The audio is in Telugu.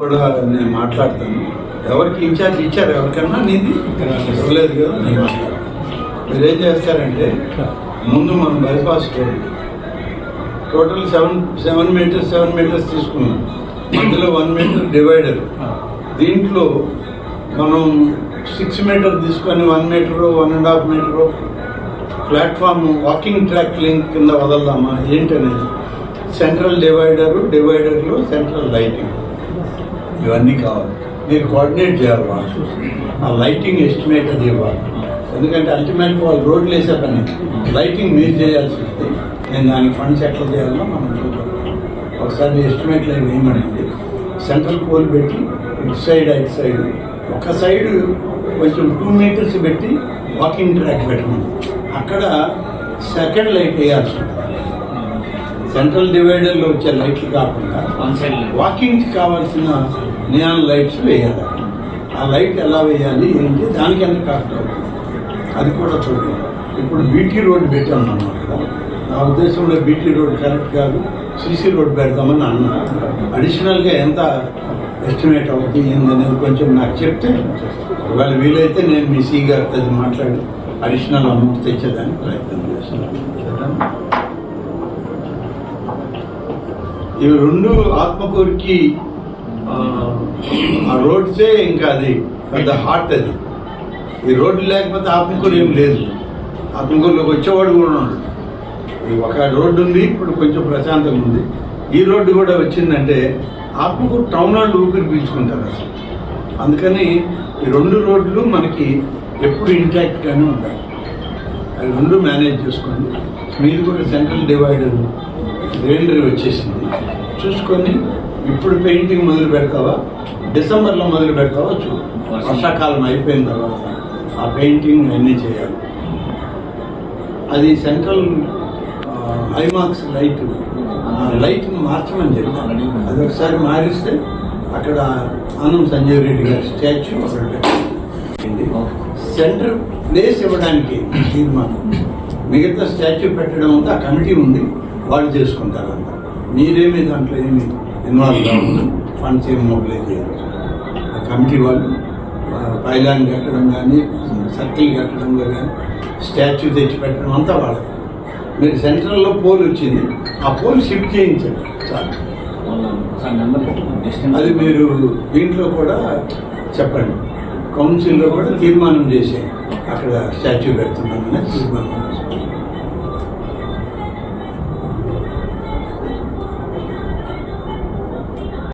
కూడా నేను మాట్లాడతాను. ఎవరికి ఇన్ఛార్జ్ ఇచ్చారు? ఎవరికన్నా నీది? ఇవ్వలేదు కదా నేను మాట్లాడతాను. మీరు ఏం చేస్తారంటే ముందు మనం bypass road total seven seven metres seven metres తీసుకున్నాం. మధ్యలో వన్ మీటర్ డివైడర్ దీంట్లో మనం సిక్స్ మీటర్ తీసుకొని one metre one and half metre platform walking track link కింద వదలదామా? ఏంటనేది? సెంట్రల్ డివైడరు డివైడర్లో సెంట్రల్ లైటింగ్ ఇవన్నీ కావాలి. మీరు కోఆర్డినేట్ చేయాలి వాళ్ళు. ఆ లైటింగ్ ఎస్టిమేట్ అది ఇవ్వాలి. ఎందుకంటే అల్టిమేట్ వాళ్ళు రోడ్లు వేసే పని. లైటింగ్ మీరు చేయాల్సి ఉంది నేను దానికి ఫండ్స్ ఎట్లా చేయాలో మనం చూద్దాం. ఒకసారి ఎస్టిమేట్లు అవి వేయమనండి సెంట్రల్ పోల్ పెట్టి ఇటు సైడ్ అటు సైడ్ ఒక సైడ్ కొంచెం టూ మీటర్స్ పెట్టి వాకింగ్ ట్రాక్ పెట్టమని. అక్కడ సెకండ్ లైట్ వేయాల్సి ఉంటుంది. సెంట్రల్ డివైడర్లో వచ్చే లైట్లు కాకుండా వాకింగ్కి కావాల్సిన నియాన్ లైట్స్ వేయాలి. ఆ లైట్ ఎలా వేయాలి? ఏంటి? దానికి ఎంత కాస్ట్ అవుతుంది? అది కూడా చూడండి ఇప్పుడు బీటీ రోడ్ పెట్టాం అన్నమాట నా ఉద్దేశంలో బీటీ రోడ్ కరెక్ట్ కాదు. సీసీ రోడ్ పెడదామని అన్నా. అడిషనల్గా ఎంత ఎస్టిమేట్ అవుతుంది అనేది కొంచెం నాకు చెప్తే ఒకవేళ వీలైతే నేను మీ సీ గారితో అది మాట్లాడి అడిషనల్ అమౌంట్ తెచ్చేదానికి ప్రయత్నం చేస్తున్నాను. ఇవి రెండు ఆత్మకూరికి ఆ, రోడ్సే ఇంకా అది పెద్ద హార్ట్ అది. ఈ రోడ్డు లేకపోతే ఆత్మకూరు ఏం లేదు. ఆత్మకూరులోకి వచ్చేవాడు కూడా ఉన్నాడు. ఒక రోడ్డు ఉంది ఇప్పుడు కొంచెం ప్రశాంతంగా ఉంది. ఈ రోడ్డు కూడా వచ్చిందంటే ఆత్మకూరు టౌన్ వాళ్ళు ఊపిరి పీల్చుకుంటారు అసలు. అందుకని ఈ రెండు రోడ్లు మనకి ఎప్పుడు ఇంటాక్ట్గానే ఉంటాయి. అవి రెండు మేనేజ్ చేసుకోండి మీరు కూడా సెంట్రల్ డివైడర్ రేండరీ వచ్చేసింది. చూసుకొని ఇప్పుడు పెయింటింగ్ మొదలు పెడతావా? డిసెంబర్లో మొదలు పెడతావా? చూడు వర్షాకాలం అయిపోయిన తర్వాత ఆ పెయింటింగ్ అన్నీ చేయాలి. అది సెంట్రల్ ఐమాక్స్ లైట్ లైట్ మార్చమని చెప్పాను అది ఒకసారి మారిస్తే అక్కడ ఆనం సంజయ్ రెడ్డి గారి స్టాచ్యూ అక్కడ సెంటర్ ప్లేస్ ఇవ్వడానికి తీర్మానం. మిగతా స్టాచ్యూ పెట్టడం అంతా కమిటీ ఉంది. వాళ్ళు చేసుకుంటారు అంతా మీరేమి దాంట్లో ఏమి ఇన్వాల్వ్ కావాలి ఫండ్స్ ఏం మొబిలైజ్ చేయాలి ఆ కమిటీ వాళ్ళు పైలాన్ కట్టడం కానీ సర్కిల్ కట్టడంలో కానీ స్టాచ్యూ తెచ్చి పెట్టడం అంతా వాళ్ళది. మీరు సెంట్రల్లో పోల్ వచ్చింది ఆ పోల్ షిఫ్ట్ చేయించండి. చాలు. సార్ అది మీరు దీంట్లో కూడా చెప్పండి. కౌన్సిల్లో కూడా తీర్మానం చేసే అక్కడ స్టాచ్యూ పెడుతున్నామని తీర్మానం చేసుకోండి.